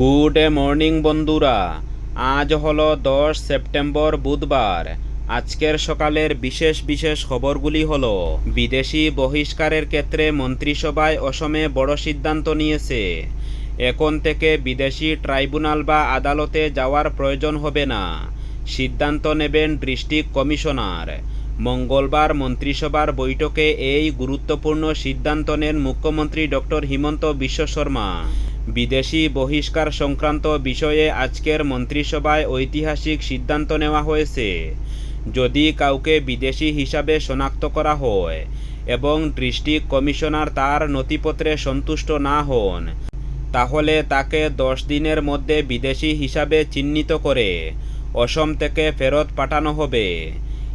Good morning বন্ধুরা। আজ হলো দশ সেপ্টেম্বর বুধবার। আজকের সকালের বিশেষ বিশেষ খবরগুলি হলো, বিদেশি বহিষ্কারের ক্ষেত্রে মন্ত্রিসভায় অসমে বড় সিদ্ধান্ত নিয়েছে। এখন থেকে বিদেশি ট্রাইব্যুনাল বা আদালতে যাওয়ার প্রয়োজন হবে না। সিদ্ধান্ত নেবেন ডিস্ট্রিক্ট কমিশনার। মঙ্গলবার মন্ত্রিসভার বৈঠকে এই গুরুত্বপূর্ণ সিদ্ধান্ত নেন মুখ্যমন্ত্রী ডক্টর হিমন্ত বিশ্ব শর্মা। বিদেশি বহিষ্কার সংক্রান্ত বিষয়ে আজকের মন্ত্রিসভায় ঐতিহাসিক সিদ্ধান্ত নেওয়া হয়েছে। যদি কাউকে বিদেশি হিসাবে শনাক্ত করা হয় এবং ডিস্ট্রিক্ট কমিশনার তার নথিপত্রে সন্তুষ্ট না হন, তাহলে তাকে দশ দিনের মধ্যে বিদেশি হিসাবে চিহ্নিত করে অসম থেকে ফেরত পাঠানো হবে।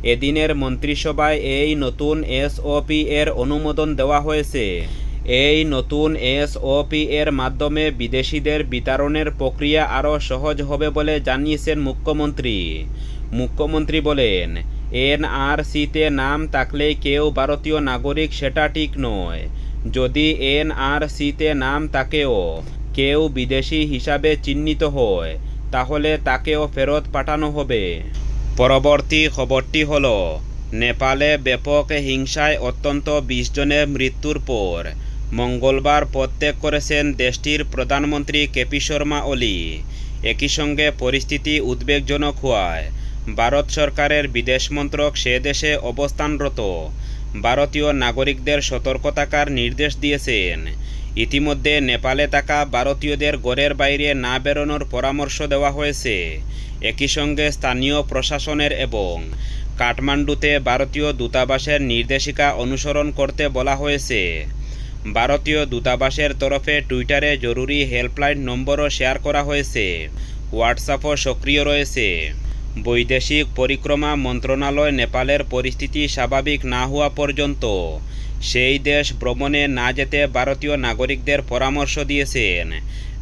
এদিনের মন্ত্রিসভায় এই নতুন এসওপি এর অনুমোদন দেওয়া হয়েছে। এই নতুন এসওপি এর মাধ্যমে বিদেশিদের বিতরণের প্রক্রিয়া আরও সহজ হবে বলে জানিয়েছেন মুখ্যমন্ত্রী। মুখ্যমন্ত্রী বলেন, এনআরসিতে নাম থাকলে কেউ ভারতীয় নাগরিক সেটা ঠিক নয়। যদি এনআরসিতে নাম থাকেও, কেউ বিদেশি হিসাবে চিহ্নিত হয়, তাহলে তাকেও ফেরত পাঠানো হবে। পরবর্তী খবরটি হল, নেপালে ব্যাপক হিংসায় অত্যন্ত বিশ জনের মৃত্যুর পর মঙ্গলবার পদত্যাগ করেছেন দেশটির প্রধানমন্ত্রী কেপি শর্মা ওলি। একই সঙ্গে পরিস্থিতি উদ্বেগজনক হওয়ায় ভারত সরকারের বিদেশ মন্ত্রক সে দেশে অবস্থানরত। ভারতীয় নাগরিকদের সতর্ক থাকার নির্দেশ দিয়েছেন। ইতিমধ্যে নেপালে থাকা ভারতীয়দের গড়ের বাইরে না বেরোনোর পরামর্শ দেওয়া হয়েছে। একই সঙ্গে স্থানীয় প্রশাসনের এবং কাঠমান্ডুতে ভারতীয় দূতাবাসের নির্দেশিকা অনুসরণ করতে বলা হয়েছে। ভারতীয় দূতাবাসের তরফে টুইটারে জরুরি হেল্পলাইন নম্বরও শেয়ার করা হয়েছে। হোয়াটসঅ্যাপও সক্রিয় রয়েছে। বৈদেশিক পরিক্রমা মন্ত্রণালয় নেপালের পরিস্থিতি স্বাভাবিক না হওয়া পর্যন্ত সেই দেশ ভ্রমণে না যেতে ভারতীয় নাগরিকদের পরামর্শ দিয়েছেন।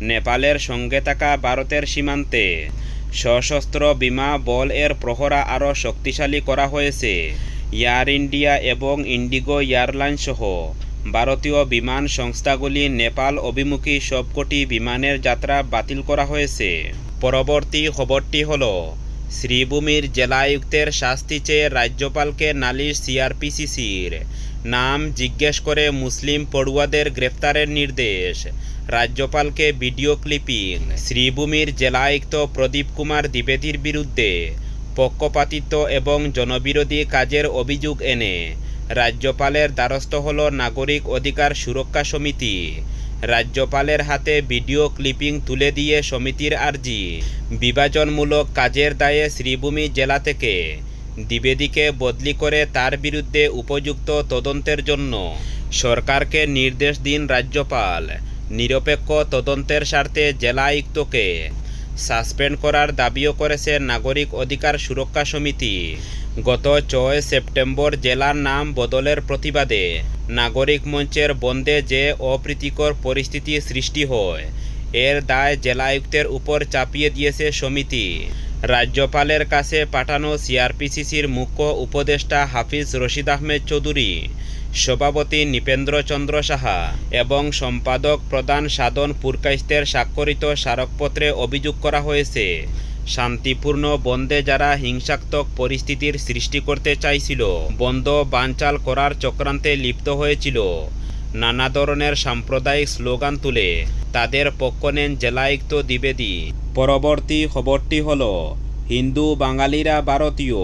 নেপালের সঙ্গে থাকা ভারতের সীমান্তে সশস্ত্র বিমা বল এর প্রহরা আরও শক্তিশালী করা হয়েছে। এয়ার ইন্ডিয়া এবং ইন্ডিগো এয়ারলাইন সহ ভারতীয় বিমান সংস্থাগুলি নেপাল অভিমুখী সবকটি বিমানের যাত্রা বাতিল করা হয়েছে। পরবর্তী খবরটি হল, শ্রীভূমির জেলায়ুক্তের শাস্তি চেয়ে রাজ্যপালকে নালিশ সিআরপিসিসির। নাম জিজ্ঞেস করে মুসলিম পড়ুয়াদের গ্রেফতারের নির্দেশ। রাজ্যপালকে ভিডিও ক্লিপিং। শ্রীভূমির জেলায়ুক্ত প্রদীপ কুমার দ্বিবেদীর বিরুদ্ধে পক্ষপাতিত্ব এবং জনবিরোধী কাজের অভিযোগ এনে রাজ্যপালের দ্বারস্থ হল নাগরিক অধিকার সুরক্ষা সমিতি। রাজ্যপালের হাতে ভিডিও ক্লিপিং তুলে দিয়ে সমিতির আর্জি। বিভাজনমূলক কাজের দায়ে শ্রীভূমি জেলা থেকে দ্বিবেদীকে বদলি করে তার বিরুদ্ধে উপযুক্ত তদন্তের জন্য সরকারকে নির্দেশ দিন রাজ্যপাল। নিরপেক্ষ তদন্তের স্বার্থে জেলা আয়ুক্তকে সাসপেন্ড করার দাবিও করেছে নাগরিক অধিকার সুরক্ষা সমিতি। গত ছয় সেপ্টেম্বর জেলার নাম বদলের প্রতিবাদে নাগরিক মঞ্চের বন্ধে যে অপ্রীতিকর পরিস্থিতি সৃষ্টি হয়, এর দায় জেলায়ুক্তের উপর চাপিয়ে দিয়েছে সমিতি। রাজ্যপালের কাছে পাঠানো সিআরপিসিসির মুখ্য উপদেষ্টা হাফিজ রশিদ আহমেদ চৌধুরী, সভাপতি নৃপেন্দ্র চন্দ্র সাহা এবং সম্পাদক প্রধান সাধন পুরকাইস্তের স্বাক্ষরিত স্মারকপত্রে অভিযোগ করা হয়েছে। শান্তিপূর্ণ বন্ধে যারা হিংসাত্মক পরিস্থিতির সৃষ্টি করতে চাইছিল। বন্ধ বানচাল করার চক্রান্তে লিপ্ত হয়েছিল। নানা ধরনের সাম্প্রদায়িক স্লোগান তুলে তাদের পক্ষ নেন জেলায়ুক্ত দ্বিবেদী। পরবর্তী খবরটি হল, হিন্দু বাঙালিরা ভারতীয়,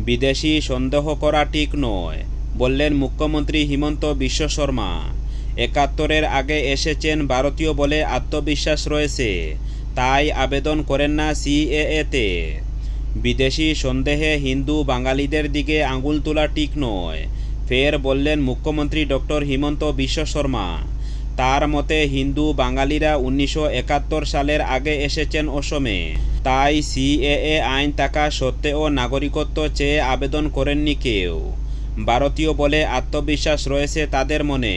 বিদেশি সন্দেহ করা ঠিক নয়, বললেন মুখ্যমন্ত্রী হিমন্ত বিশ্ব শর্মা। একাত্তরের আগে এসেছেন ভারতীয় বলে আত্মবিশ্বাস রয়েছে। তাই আবেদন করেন না সিএএতে। বিদেশি সন্দেহে হিন্দু বাঙালিদের দিকে আঙুল তোলা ঠিক নয়। ফের বললেন মুখ্যমন্ত্রী ডক্টর হিমন্ত বিশ্ব শর্মা। তার মতে হিন্দু বাঙালিরা উনিশশো একাত্তর সালের আগে এসেছেন অসমে। তাই সিএএ আইন থাকা সত্ত্বেও নাগরিকত্ব চেয়ে আবেদন করেননি কেউ। ভারতীয় বলে আত্মবিশ্বাস রয়েছে তাদের মনে।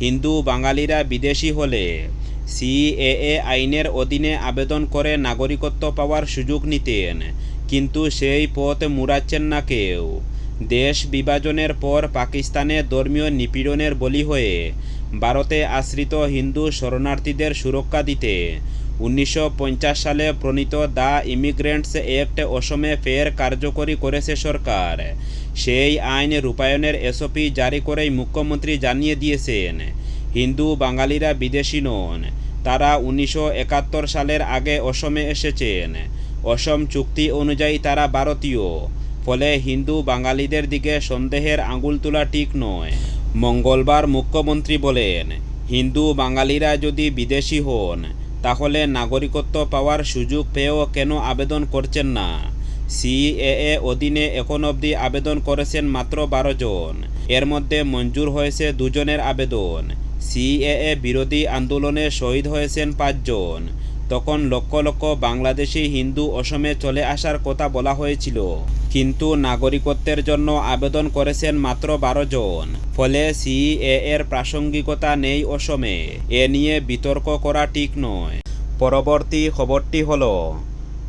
হিন্দু বাঙালিরা বিদেশি হলে সিএএ আইনের অধীনে আবেদন করে নাগরিকত্ব পাওয়ার সুযোগ নিতেন, কিন্তু সেই পথ মুড়াচ্ছেন না কেউ। দেশ বিভাজনের পর পাকিস্তানে ধর্মীয় নিপীড়নের বলি হয়ে ভারতে আশ্রিত হিন্দু শরণার্থীদের সুরক্ষা দিতে। উনিশশো পঞ্চাশ সালে প্রণীত দ্য ইমিগ্রেন্টস অ্যাক্ট অসমে ফের কার্যকরী করেছে সরকার। সেই আইন রূপায়ণের এসওপি জারি করেই মুখ্যমন্ত্রী জানিয়ে দিয়েছেন হিন্দু, বাঙালিরা বিদেশি নন। তারা উনিশশো একাত্তর সালের আগে অসমে এসেছেন। অসম চুক্তি অনুযায়ী তারা ভারতীয়। ফলে হিন্দু, বাঙালিদের দিকে সন্দেহের আঙুল তোলা ঠিক নয়। মঙ্গলবার মুখ্যমন্ত্রী বলেন, হিন্দু, বাঙালিরা যদি বিদেশি হন, তাহলে নাগরিকত্ব পাওয়ার সুযোগ পেয়েও কেন আবেদন করছেন না? সিএএ অধীনে এখন অবধি আবেদন করেছেন মাত্র বারো জন। এর মধ্যে মঞ্জুর হয়েছে দুজনের আবেদন। সিএএ বিরোধী আন্দোলনে শহীদ হয়েছেন পাঁচজন। তখন লক্ষ লক্ষ বাংলাদেশি, হিন্দু অসমে চলে আসার কথা বলা হয়েছিল। কিন্তু নাগরিকত্বের জন্য আবেদন করেছেন মাত্র বারো জন। ফলে সিএ এর প্রাসঙ্গিকতা নেই অসমে। এ নিয়ে বিতর্ক করা ঠিক নয়। পরবর্তী খবরটি হল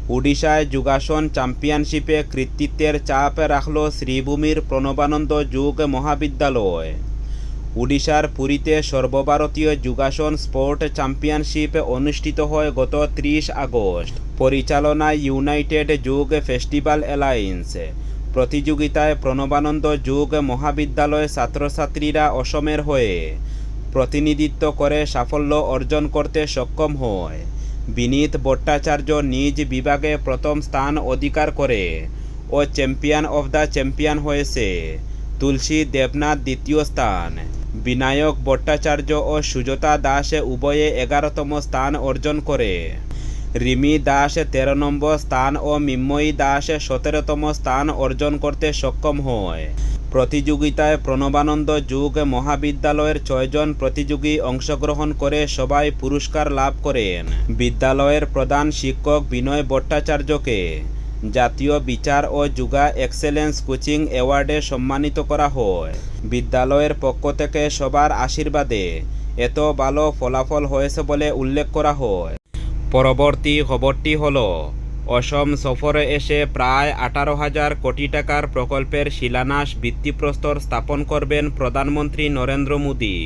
উডিশায় যোগাসন চ্যাম্পিয়নশিপে কৃতিত্বের চাপ রাখল শ্রীভূমির প্রণবানন্দ যুগ মহাবিদ্যালয়। উডিশার পুরীতে সর্বভারতীয় যোগাসন স্পোর্ট চ্যাম্পিয়নশিপ অনুষ্ঠিত হয় গত ত্রিশ আগস্ট। পরিচালনায় ইউনাইটেড যুগ ফেস্টিভ্যাল অ্যালায়েন্স। প্রতিযোগিতায় প্রণবানন্দ যুগ মহাবিদ্যালয় ছাত্রছাত্রীরা অসমের হয়ে প্রতিনিধিত্ব করে সাফল্য অর্জন করতে সক্ষম হয়। বিনীত ভট্টাচার্য নিজ বিভাগে প্রথম স্থান অধিকার করে ও চ্যাম্পিয়ন অফ দ্য চ্যাম্পিয়ন হয়েছে। তুলসী দেবনাথ দ্বিতীয় স্থান। বিনায়ক ভট্টাচার্য ও সুজতা দাস উভয়ে এগারোতম স্থান অর্জন করে। রিমি দাস তেরো নম্বর স্থান ও মিম্ময়ী দাস সতেরোতম স্থান অর্জন করতে সক্ষম হয়। প্রতিযোগিতায় প্রণবানন্দ যুগ মহাবিদ্যালয়ের ছয়জন প্রতিযোগী অংশগ্রহণ করে সবাই পুরস্কার লাভ করেন। বিদ্যালয়ের প্রধান শিক্ষক বিনয় ভট্টাচার্যকে। জাতীয় বিচার ও যুগা এক্সেলেন্স কোচিং অ্যাওয়ার্ডে সম্মানিত করা হয়। বিদ্যালয়ের পক্ষ থেকে সবার আশীর্বাদে এত ভালো ফলাফল হয়েছে বলে উল্লেখ করা হয়। পরবর্তী খবরটি হল, অসম সফরে এসে প্রায় আঠারো হাজার কোটি টাকার প্রকল্পের শিলান্যাস ভিত্তিপ্রস্তর স্থাপন করবেন প্রধানমন্ত্রী নরেন্দ্র মোদী।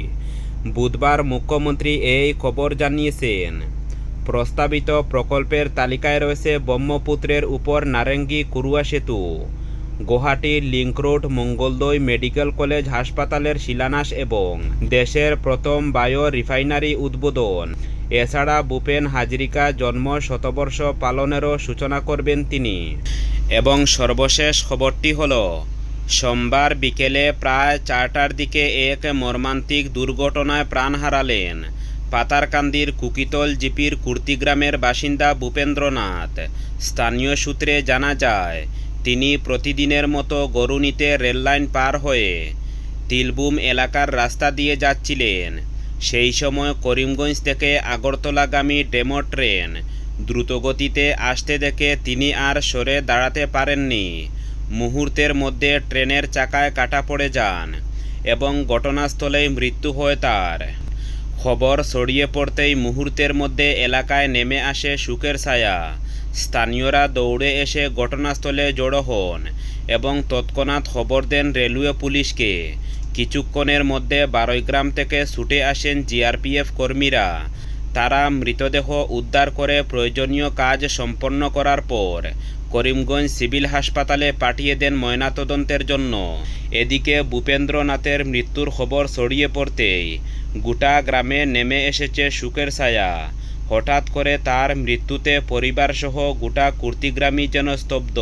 বুধবার মুখ্যমন্ত্রী এই খবর জানিয়েছেন। প্রস্তাবিত প্রকল্পের তালিকায় রয়েছে ব্রহ্মপুত্রের উপর নারেঙ্গি কুরুয়া সেতু গুয়াহাটির link road, Mangaldoi medical college হাসপাতালের শিলান্যাস এবং দেশের প্রথম বায়ো রিফাইনারি উদ্বোধন। এছাড়া ভূপেন হাজরিকা জন্ম শতবর্ষ পালনেরও সূচনা করবেন তিনি। এবং সর্বশেষ খবরটি হল, সোমবার বিকেলে প্রায় চারটার দিকে এক মর্মান্তিক দুর্ঘটনায় প্রাণ হারালেন পাতারকান্দির কুকিতল জিপির কুর্তিগ্রামের বাসিন্দা ভূপেন্দ্রনাথ। স্থানীয় সূত্রে জানা যায়, তিনি প্রতিদিনের মতো গরু নিতে রেললাইন পার হয়ে তিলবুম এলাকার রাস্তা দিয়ে যাচ্ছিলেন। সেই সময় করিমগঞ্জ থেকে আগরতলাগামী ডেমো ট্রেন দ্রুতগতিতে আসতে দেখে তিনি আর সরে দাঁড়াতে পারেননি। মুহূর্তের মধ্যে ট্রেনের চাকায় কাটা পড়ে যান এবং ঘটনাস্থলেই মৃত্যু হয় তার। খবর ছড়িয়ে পড়তেই মুহূর্তের মধ্যে এলাকায় নেমে আসে সুখের ছায়া। স্থানীয়রা দৌড়ে এসে ঘটনাস্থলে জড়ো হন এবং তৎক্ষণাৎ খবর দেন রেলওয়ে পুলিশকে। কিছুক্ষণের মধ্যে বারৈগ্রাম থেকে ছুটে আসেন জিআরপিএফ কর্মীরা। তারা মৃতদেহ উদ্ধার করে প্রয়োজনীয় কাজ সম্পন্ন করার পর করিমগঞ্জ সিভিল হাসপাতালে পাঠিয়ে দেন ময়নাতদন্তের জন্য। এদিকে ভূপেন্দ্রনাথের মৃত্যুর খবর ছড়িয়ে পড়তেই গোটা গ্রামে নেমে এসেছে সুখের ছায়া। হঠাৎ করে তার মৃত্যুতে পরিবারসহ গোটা কুর্তিগ্রামই যেন স্তব্ধ।